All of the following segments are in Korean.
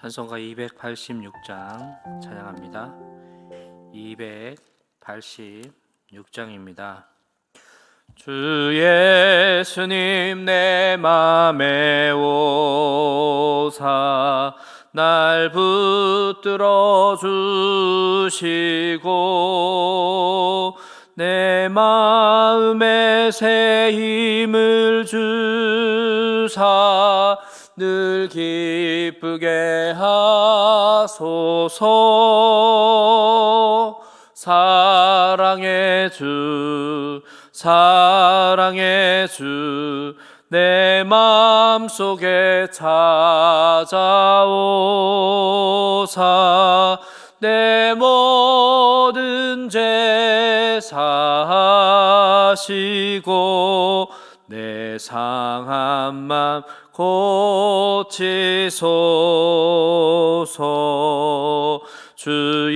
찬송가 286장 찬양합니다. 286장입니다. 주 예수님 내 맘에 오사 날 붙들어 주시고 내 마음에 새 힘을 주사 늘 기쁘게 하소서. 사랑의 주 사랑의 주내 맘속에 찾아오사. 내 모든 죄 사시고 내 상한 맘 고치소서. 주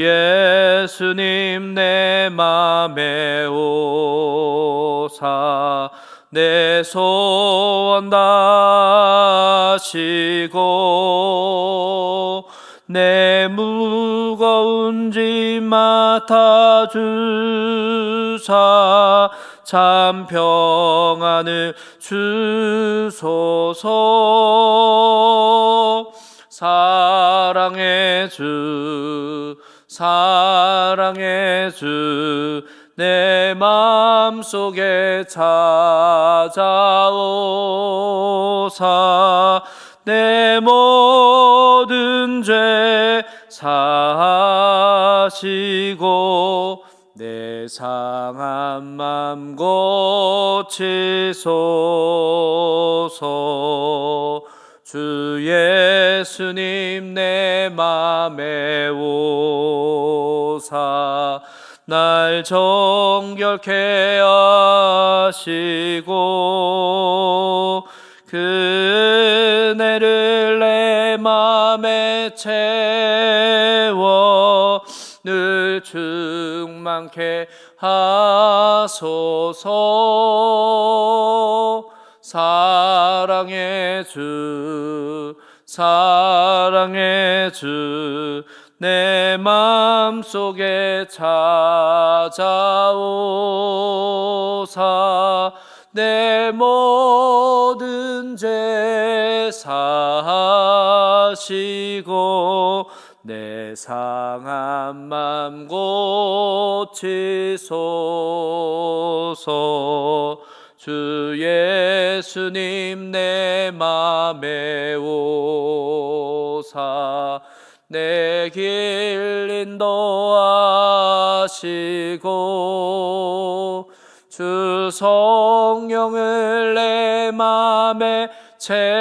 예수님 내 맘에 오사. 내 소원 다시고 내 무거운 짐 맡아주사 참 평안을 주소서. 사랑의 주 사랑의 주내 맘속에 찾아오사 내 상한 맘 고치소서. 주 예수님 내 맘에 오사. 날 정결케 하시고 그 은혜를 내 맘에 채워 늘충 만케 하소서. 사랑의 주 사랑의 주내 맘속에 찾아오사. 내 모든 죄 사시고 내 상한 맘 고치소서. 주 예수님 내 맘에 오사. 내 길 인도하시고 주 성령을 내 맘에 채워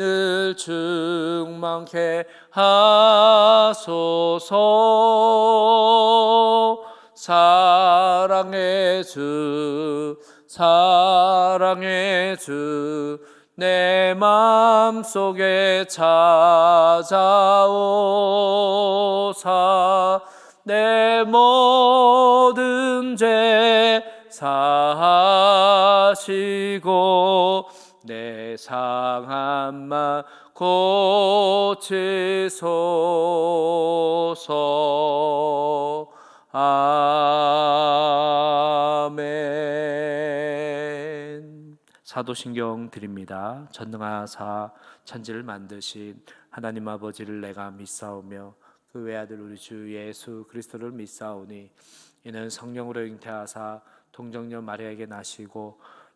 늘 충만케 하소서. 사랑의 주 사랑의 주내 맘속에 찾아오사. 내 모든 죄 사시고 내 상한 맘 고치소서. 아멘. 사도신경 드립니다. 전능하사 천지를 만드신 하나님 아버지를 내가 믿사오며 그 외아들 우리 주 예수 그리스도를 믿사오니 이는 성령으로 잉태하사 동정녀 마리아에게 나시고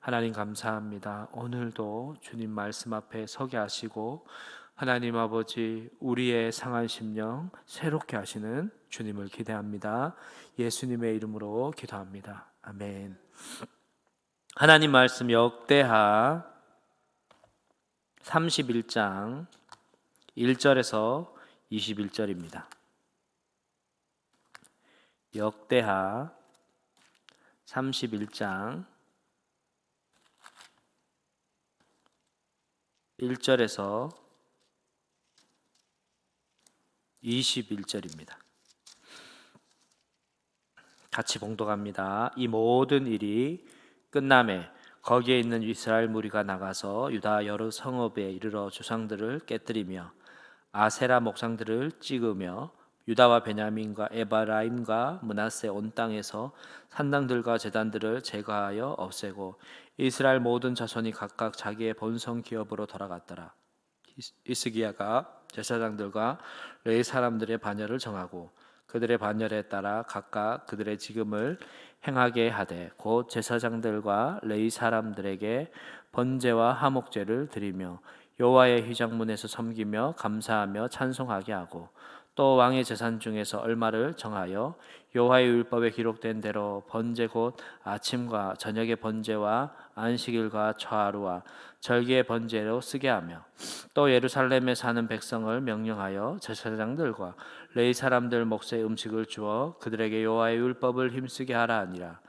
하나님 감사합니다. 오늘도 주님 말씀 앞에 서게 하시고 하나님 아버지 우리의 상한 심령 새롭게 하시는 주님을 기대합니다. 예수님의 이름으로 기도합니다. 아멘. 하나님 말씀 역대하 31장 1절에서 21절입니다. 역대하 31장 1절에서 21절입니다. 같이 봉독합니다. 이 모든 일이 끝남에 거기에 있는 이스라엘 무리가 나가서 유다 여러 성읍에 이르러 조상들을 깨뜨리며 아세라 목상들을 찍으며 유다와 베냐민과 에바라임과 문하세 온 땅에서 산당들과 제단들을 제거하여 없애고 이스라엘 모든 자손이 각각 자기의 본성 기업으로 돌아갔더라. 이스기야가 제사장들과 레이 사람들의 반열을 정하고 그들의 반열에 따라 각각 그들의 지금을 행하게 하되 곧 제사장들과 레이 사람들에게 번제와 화목제를 드리며 여호와의 휘장문에서 섬기며 감사하며 찬송하게 하고 또 왕의 재산 중에서 얼마를 정하여 여호와의 율법에 기록된 대로 번제 곧 아침과 저녁의 번제와 안식일과 초하루와 절기의 번제로 쓰게 하며 또 예루살렘에 사는 백성을 명령하여 제사장들과 레이 사람들 몫의 음식을 주어 그들에게 여호와의 율법을 힘쓰게 하라 하니라.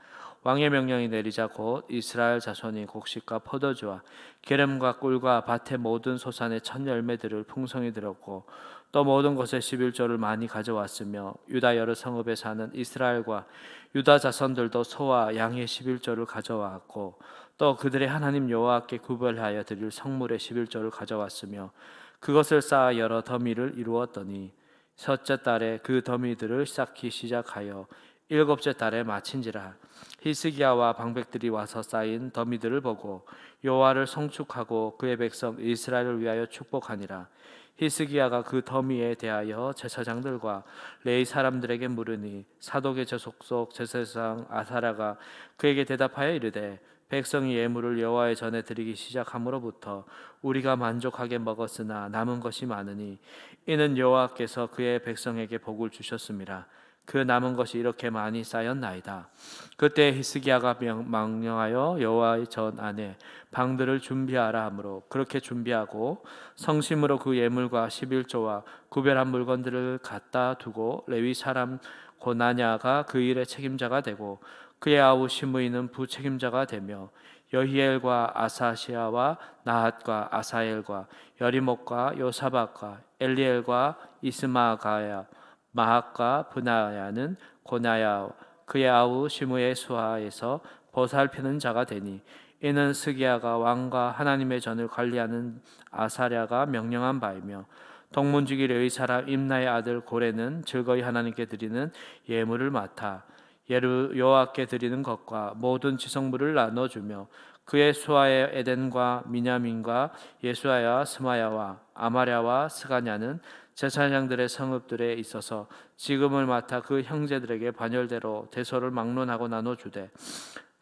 왕의 명령이 내리자 곧 이스라엘 자손이 곡식과 포도주와 기름과 꿀과 밭의 모든 소산의 첫 열매들을 풍성히 들었고 또 모든 것에 11조를 많이 가져왔으며 유다 여러 성읍에 사는 이스라엘과 유다 자손들도 소와 양의 11조를 가져왔고 또 그들의 하나님 여호와께 구별하여 드릴 성물의 11조를 가져왔으며 그것을 쌓아 여러 더미를 이루었더니 첫째 달에 그 더미들을 쌓기 시작하여 일곱째 달에 마친지라 히스기야와 방백들이 와서 쌓인 더미들을 보고 여호와를 성축하고 그의 백성 이스라엘을 위하여 축복하니라 히스기야가 그 더미에 대하여 제사장들과 레이 사람들에게 물으니 사독의 저속속 제사장 아사라가 그에게 대답하여 이르되 백성이 예물을 여호와의 전에 드리기 시작함으로부터 우리가 만족하게 먹었으나 남은 것이 많으니 이는 여호와께서 그의 백성에게 복을 주셨습니다. 그 남은 것이 이렇게 많이 쌓였나이다. 그때 히스기야가 명령하여 여호와의 전 안에 방들을 준비하라 하므로 그렇게 준비하고 성심으로 그 예물과 11조와 구별한 물건들을 갖다 두고 레위 사람 고나냐가 그 일의 책임자가 되고 그의 아우 시므이는 부책임자가 되며 여히엘과 아사시아와 나핫과 아사엘과 여리목과 요사박과 엘리엘과 이스마가야 마학과 분하야는 고나야 그의 아우 시므의 수하에서 보살피는 자가 되니 이는 스기야가 왕과 하나님의 전을 관리하는 아사랴가 명령한 바이며 동문주기 레위 사람 임나의 아들 고레는 즐거이 하나님께 드리는 예물을 맡아 예루 여호와께 드리는 것과 모든 지성물을 나눠 주며 그의 수하의 에덴과 미냐민과 예수아야 스마야와 아마랴와 스가냐는 제사장들의 성읍들에 있어서 지금을 맡아 그 형제들에게 반열대로 대소를 막론하고 나눠 주되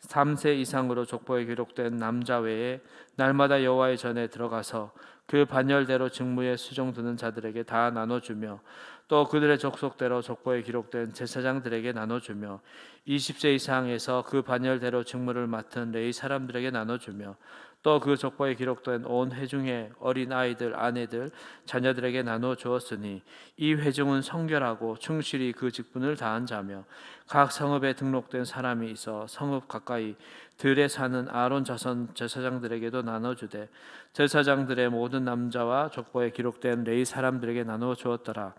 3세 이상으로 족보에 기록된 남자 외에 날마다 여호와의 전에 들어가서 그 반열대로 직무에 수종드는 자들에게 다 나눠주며 또 그들의 족속대로 족보에 기록된 제사장들에게 나눠주며 20세 이상에서 그 반열대로 직무를 맡은 레이 사람들에게 나눠주며 또 그 족보에 기록된 온 회중의 어린 아이들, 아내들, 자녀들에게 나눠 주었으니 이 회중은 성결하고 충실히 그 직분을 다한 자며 각 성읍에 등록된 사람이 있어 성읍 가까이 들에 사는 아론 자손 제사장들에게도 나눠 주되 제사장들의 모든 남자와 족보에 기록된 레이 사람들에게 나누어 주었더라.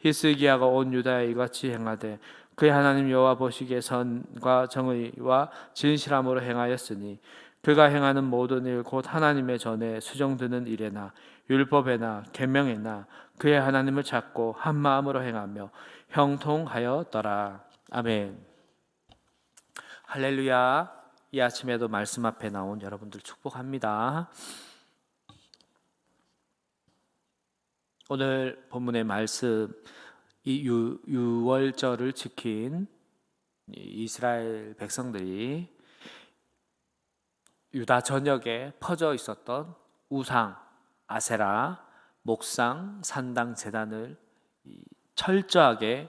히스기야가 온 유다에 이같이 행하되 그의 하나님 여호와 보시기에 선과 정의와 진실함으로 행하였으니 그가 행하는 모든 일 곧 하나님의 전에 수정드는 일에나 율법에나 계명에나 그의 하나님을 찾고 한 마음으로 행하며 형통하였더라. 아멘. 할렐루야. 이 아침에도 말씀 앞에 나온 여러분들 축복합니다. 오늘 본문의 말씀 이 유, 유월절을 지킨 이스라엘 백성들이 유다 전역에 퍼져 있었던 우상, 아세라, 목상, 산당, 재단을 철저하게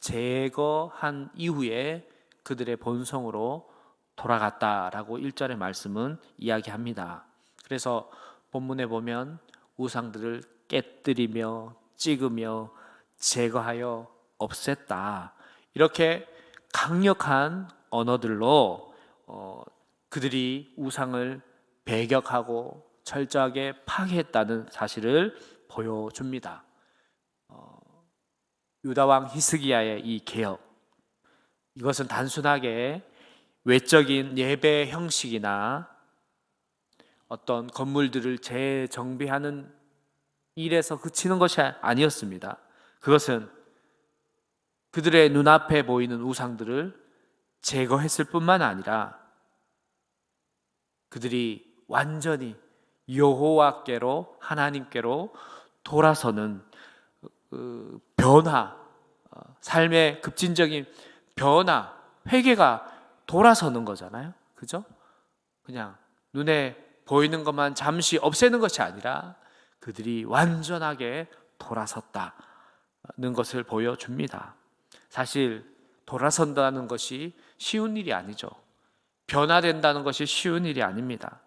제거한 이후에 그들의 본성으로 돌아갔다라고 1절의 말씀은 이야기합니다. 그래서 본문에 보면 우상들을 깨뜨리며 찍으며 제거하여 없앴다. 이렇게 강력한 언어들로 어, 그들이 우상을 배격하고 철저하게 파괴했다는 사실을 보여줍니다. 어, 유다 왕 히스기야의 이 개혁 이것은 단순하게 외적인 예배 형식이나 어떤 건물들을 재정비하는 일에서 그치는 것이 아니었습니다. 그것은 그들의 눈앞에 보이는 우상들을 제거했을 뿐만 아니라 그들이 완전히 여호와께로 하나님께로 돌아서는 그 변화, 어, 삶의 급진적인 변화, 회개가 돌아서는 거잖아요. 그죠? 그냥 눈에 보이는 것만 잠시 없애는 것이 아니라 그들이 완전하게 돌아섰다는 것을 보여줍니다. 사실 돌아선다는 것이 쉬운 일이 아니죠. 변화된다는 것이 쉬운 일이 아닙니다.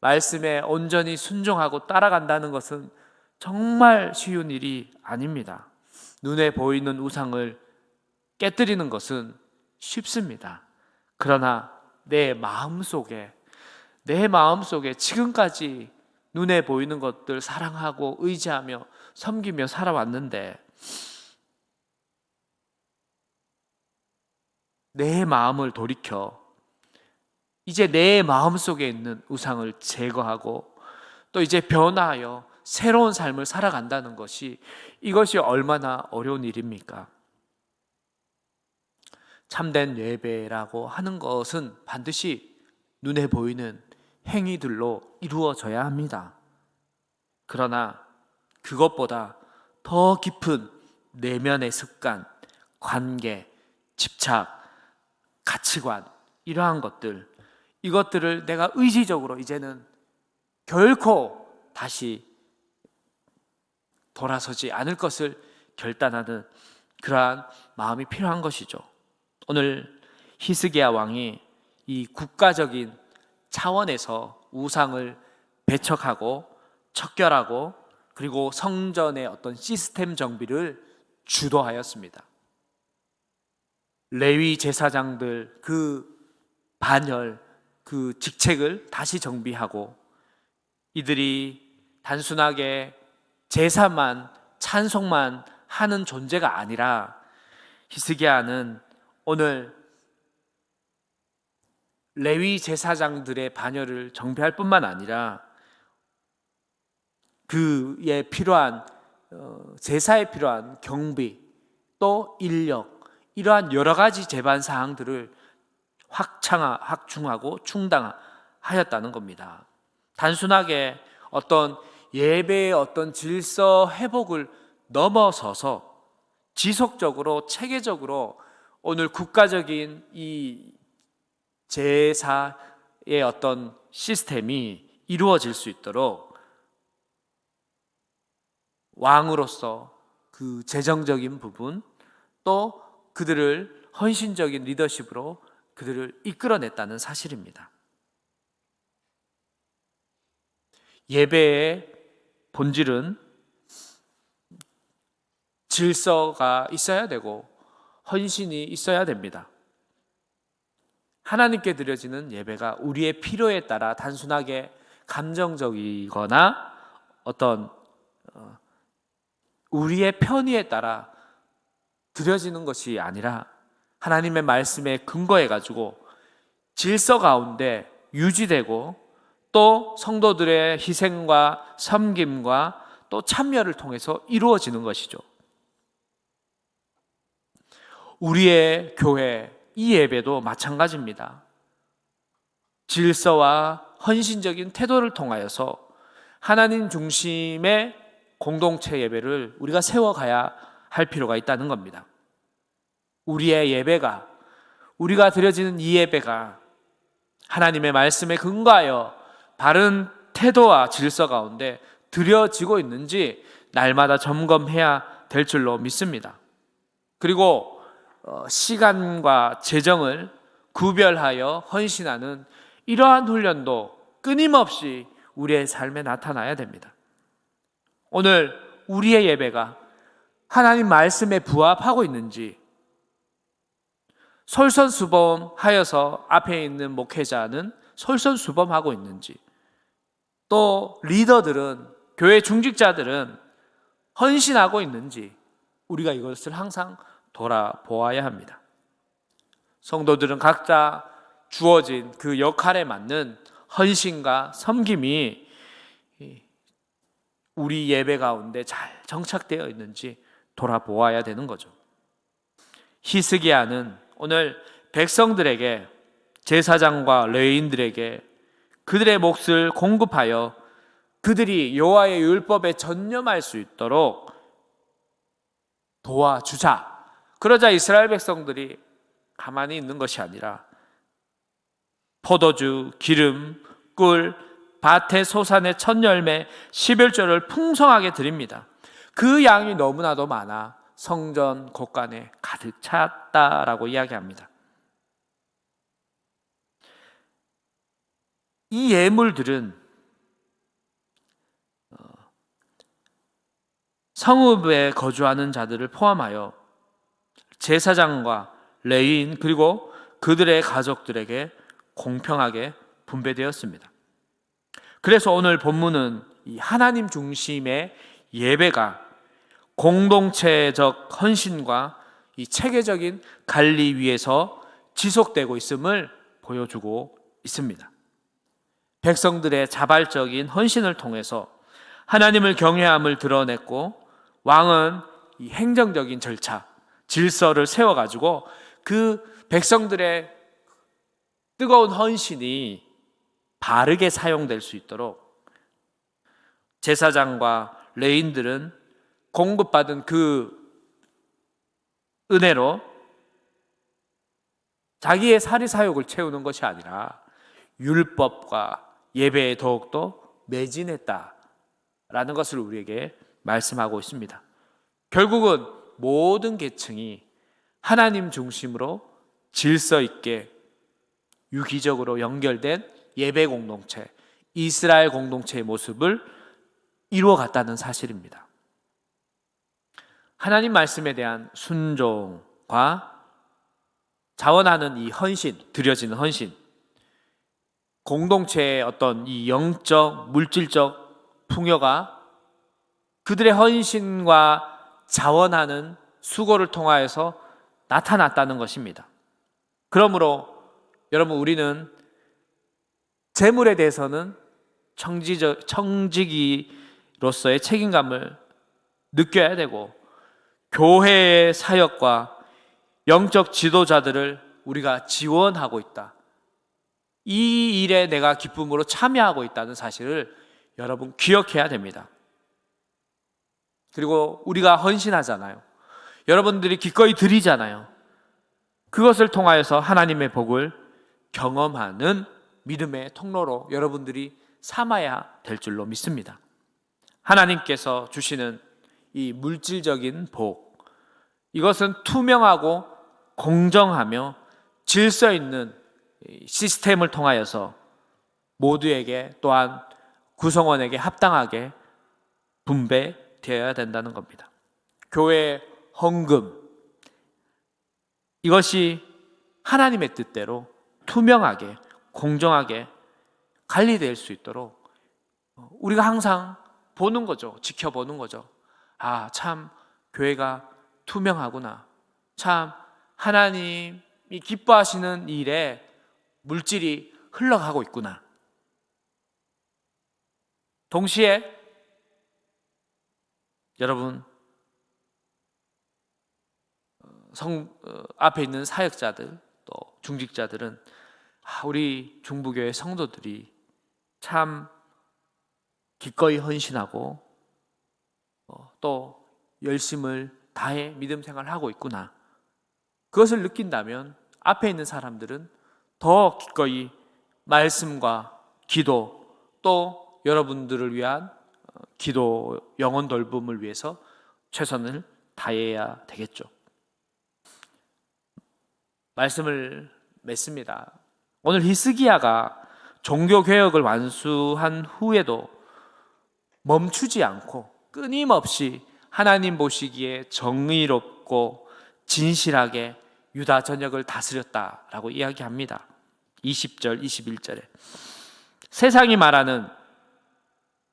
말씀에 온전히 순종하고 따라간다는 것은 정말 쉬운 일이 아닙니다. 눈에 보이는 우상을 깨뜨리는 것은 쉽습니다. 그러나 내 마음 속에, 내 마음 속에 지금까지 눈에 보이는 것들 사랑하고 의지하며 섬기며 살아왔는데 내 마음을 돌이켜 이제 내 마음 속에 있는 우상을 제거하고 또 이제 변화하여 새로운 삶을 살아간다는 것이 이것이 얼마나 어려운 일입니까? 참된 예배라고 하는 것은 반드시 눈에 보이는 행위들로 이루어져야 합니다. 그러나 그것보다 더 깊은 내면의 습관, 관계, 집착, 가치관, 이러한 것들, 이것들을 내가 의지적으로 이제는 결코 다시 돌아서지 않을 것을 결단하는 그러한 마음이 필요한 것이죠. 오늘 히스기야 왕이 이 국가적인 차원에서 우상을 배척하고 척결하고 그리고 성전의 어떤 시스템 정비를 주도하였습니다. 레위 제사장들 그 반열 그 직책을 다시 정비하고 이들이 단순하게 제사만 찬송만 하는 존재가 아니라 히스기야는 오늘 레위 제사장들의 반열을 정비할 뿐만 아니라 그에 필요한 어, 제사에 필요한 경비 또 인력 이러한 여러 가지 재반 사항들을 확창하, 확충하고 충당하였다는 겁니다. 단순하게 어떤 예배의 어떤 질서 회복을 넘어서서 지속적으로 체계적으로 오늘 국가적인 이 제사의 어떤 시스템이 이루어질 수 있도록 왕으로서 그 재정적인 부분 또 그들을 헌신적인 리더십으로 그들을 이끌어냈다는 사실입니다. 예배의 본질은 질서가 있어야 되고 헌신이 있어야 됩니다. 하나님께 드려지는 예배가 우리의 필요에 따라 단순하게 감정적이거나 어떤 어, 우리의 편의에 따라 드려지는 것이 아니라 하나님의 말씀에 근거해 가지고 질서 가운데 유지되고 또 성도들의 희생과 섬김과 또 참여를 통해서 이루어지는 것이죠. 우리의 교회 이 예배도 마찬가지입니다. 질서와 헌신적인 태도를 통하여서 하나님 중심의 공동체 예배를 우리가 세워가야 할 필요가 있다는 겁니다. 우리의 예배가 우리가 드려지는 이 예배가 하나님의 말씀에 근거하여 바른 태도와 질서 가운데 드려지고 있는지 날마다 점검해야 될 줄로 믿습니다. 그리고 어, 시간과 재정을 구별하여 헌신하는 이러한 훈련도 끊임없이 우리의 삶에 나타나야 됩니다. 오늘 우리의 예배가 하나님 말씀에 부합하고 있는지 솔선수범하여서 앞에 있는 목회자는 솔선수범하고 있는지 또 리더들은 교회 중직자들은 헌신하고 있는지 우리가 이것을 항상 돌아보아야 합니다. 성도들은 각자 주어진 그 역할에 맞는 헌신과 섬김이 우리 예배 가운데 잘 정착되어 있는지 돌아보아야 되는 거죠. 히스기야는 오늘 백성들에게 제사장과 레인들에게 그들의 몫을 공급하여 그들이 여호와의 율법에 전념할 수 있도록 도와주자. 그러자 이스라엘 백성들이 가만히 있는 것이 아니라 포도주, 기름, 꿀, 밭의 소산의 첫 열매, 십일조를 풍성하게 드립니다. 그 양이 너무나도 많아 성전 곳간에 가득 찼다라고 이야기합니다. 이 예물들은 어, 성읍에 거주하는 자들을 포함하여 제사장과 레인 그리고 그들의 가족들에게 공평하게 분배되었습니다. 그래서 오늘 본문은 이 하나님 중심의 예배가 공동체적 헌신과 이 체계적인 관리 위에서 지속되고 있음을 보여주고 있습니다. 백성들의 자발적인 헌신을 통해서 하나님을 경외함을 드러냈고 왕은 이 행정적인 절차, 질서를 세워 가지고 그 백성들의 뜨거운 헌신이 바르게 사용될 수 있도록 제사장과 레인들은 공급받은 그 은혜로 자기의 사리 사욕을 채우는 것이 아니라 율법과 예배에 더욱더 매진했다라는 것을 우리에게 말씀하고 있습니다. 결국은 모든 계층이 하나님 중심으로 질서 있게 유기적으로 연결된 예배 공동체, 이스라엘 공동체의 모습을 이루어 갔다는 사실입니다. 하나님 말씀에 대한 순종과 자원하는 이 헌신, 드려지는 헌신, 공동체의 어떤 이 영적, 물질적 풍요가 그들의 헌신과 자원하는 수고를 통하여서 나타났다는 것입니다. 그러므로 여러분 우리는 재물에 대해서는 청지적, 청지기로서의 책임감을 느껴야 되고 교회의 사역과 영적 지도자들을 우리가 지원하고 있다. 이 일에 내가 기쁨으로 참여하고 있다는 사실을 여러분 기억해야 됩니다. 그리고 우리가 헌신하잖아요. 여러분들이 기꺼이 드리잖아요. 그것을 통하여서 하나님의 복을 경험하는 믿음의 통로로 여러분들이 삼아야 될 줄로 믿습니다. 하나님께서 주시는 이 물질적인 복, 이것은 투명하고 공정하며 질서 있는 시스템을 통하여서 모두에게 또한 구성원에게 합당하게 분배되어야 된다는 겁니다. 교회 헌금 이것이 하나님의 뜻대로 투명하게 공정하게 관리될 수 있도록 우리가 항상 보는 거죠. 지켜보는 거죠. 아, 참 교회가 투명하구나. 참 하나님이 기뻐하시는 일에 물질이 흘러가고 있구나. 동시에 여러분 어, 성 어, 앞에 있는 사역자들 또 중직자들은 아, 우리 중부교회 성도들이 참 기꺼이 헌신하고 어, 또 열심을 다해 믿음 생활을 하고 있구나. 그것을 느낀다면 앞에 있는 사람들은 더 기꺼이 말씀과 기도 또 여러분들을 위한 어, 기도 영혼 돌봄을 위해서 최선을 다해야 되겠죠. 말씀을 맺습니다. 오늘 히스기야가 종교 개혁을 완수한 후에도 멈추지 않고 끊임없이 하나님 보시기에 정의롭고 진실하게 유다 전역을 다스렸다라고 이야기합니다. 20절, 21절에 세상이 말하는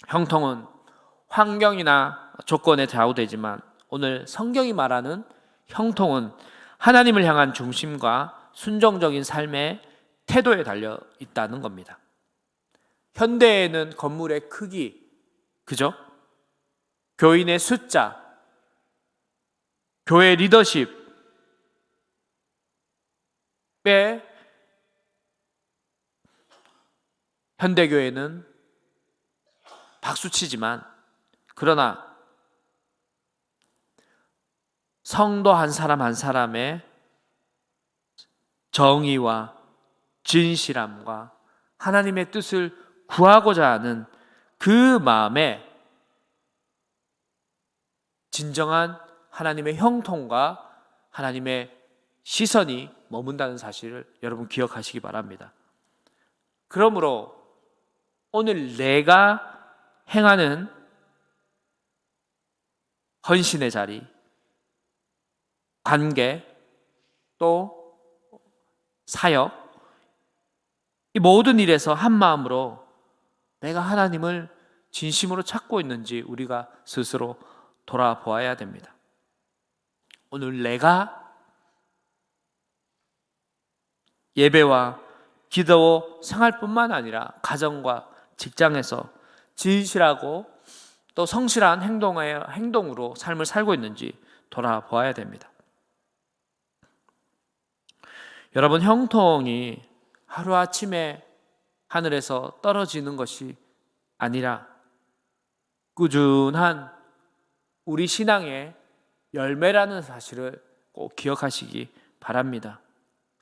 형통은 환경이나 조건에 좌우되지만 오늘 성경이 말하는 형통은 하나님을 향한 중심과 순종적인 삶의 태도에 달려 있다는 겁니다. 현대에는 건물의 크기, 그죠? 교인의 숫자, 교회 리더십 에 현대교회는 박수치지만 그러나 성도 한 사람 한 사람의 정의와 진실함과 하나님의 뜻을 구하고자 하는 그 마음에 진정한 하나님의 형통과 하나님의 시선이 머문다는 사실을 여러분 기억하시기 바랍니다. 그러므로 오늘 내가 행하는 헌신의 자리, 관계, 또 사역, 이 모든 일에서 한 마음으로 내가 하나님을 진심으로 찾고 있는지 우리가 스스로 돌아보아야 됩니다. 오늘 내가 예배와 기도 생활 뿐만 아니라 가정과 직장에서 진실하고 또 성실한 행동의 행동으로 삶을 살고 있는지 돌아보아야 됩니다. 여러분 형통이 하루 아침에 하늘에서 떨어지는 것이 아니라 꾸준한 우리 신앙의 열매라는 사실을 꼭 기억하시기 바랍니다.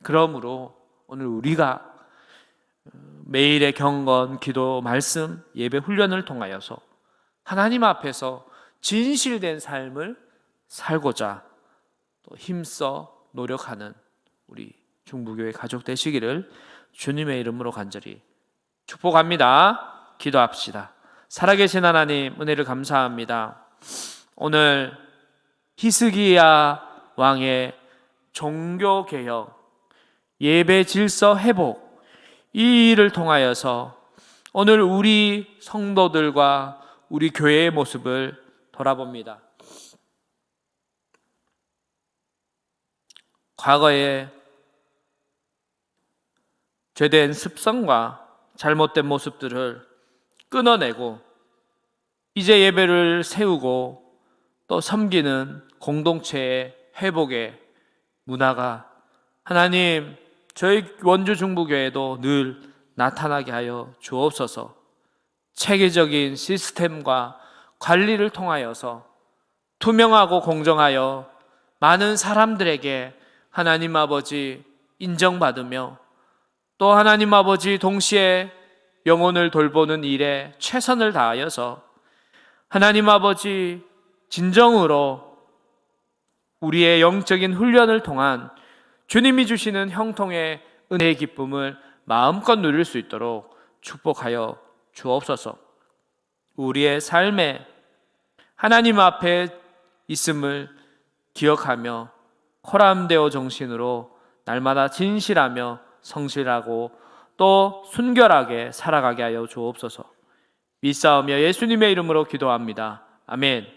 그러므로 오늘 우리가 매일의 경건, 기도, 말씀, 예배 훈련을 통하여서 하나님 앞에서 진실된 삶을 살고자 또 힘써 노력하는 우리 중부교회 가족 되시기를 주님의 이름으로 간절히 축복합니다. 기도합시다. 살아계신 하나님 은혜를 감사합니다. 오늘 히스기야 왕의 종교 개혁, 예배 질서 회복 이 일을 통하여서 오늘 우리 성도들과 우리 교회의 모습을 돌아봅니다. 과거에 죄된 습성과 잘못된 모습들을 끊어내고 이제 예배를 세우고 또 섬기는 공동체의 회복의 문화가 하나님 저희 원주 중부교회도 늘 나타나게 하여 주옵소서. 체계적인 시스템과 관리를 통하여서 투명하고 공정하여 많은 사람들에게 하나님 아버지 인정받으며 또 하나님 아버지 동시에 영혼을 돌보는 일에 최선을 다하여서 하나님 아버지 진정으로 우리의 영적인 훈련을 통한 주님이 주시는 형통의 은혜의 기쁨을 마음껏 누릴 수 있도록 축복하여 주옵소서. 우리의 삶에 하나님 앞에 있음을 기억하며 코람데오 정신으로 날마다 진실하며 성실하고 또 순결하게 살아가게 하여 주옵소서. 믿사오며 예수님의 이름으로 기도합니다. 아멘.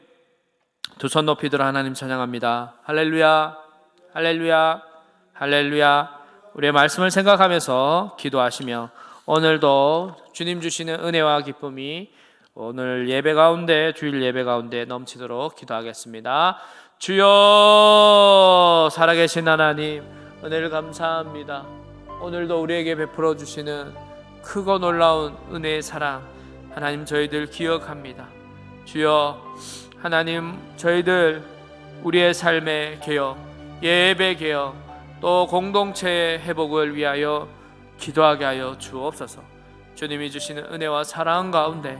두 손 높이 들어 하나님 찬양합니다. 할렐루야. 할렐루야. 할렐루야. 우리의 말씀을 생각하면서 기도하시며 오늘도 주님 주시는 은혜와 기쁨이 오늘 예배 가운데 주일 예배 가운데 넘치도록 기도하겠습니다. 주여 살아계신 하나님 은혜를 감사합니다. 오늘도 우리에게 베풀어 주시는 크고 놀라운 은혜의 사랑 하나님 저희들 기억합니다. 주여 하나님 저희들 우리의 삶의 개혁, 예배 개혁, 또 공동체의 회복을 위하여 기도하게 하여 주옵소서. 주님이 주시는 은혜와 사랑 가운데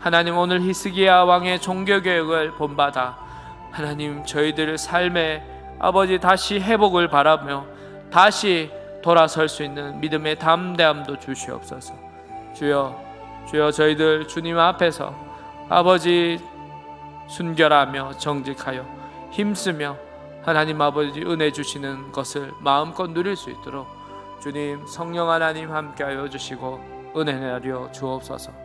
하나님 오늘 히스기야 왕의 종교 개혁을 본받아 하나님 저희들 삶의 아버지 다시 회복을 바라며 다시 돌아설 수 있는 믿음의 담대함도 주시옵소서. 주여 주여 저희들 주님 앞에서 아버지 순결하며 정직하여 힘쓰며 하나님 아버지 은혜 주시는 것을 마음껏 누릴 수 있도록 주님 성령 하나님 함께하여 주시고 은혜 내려 주옵소서.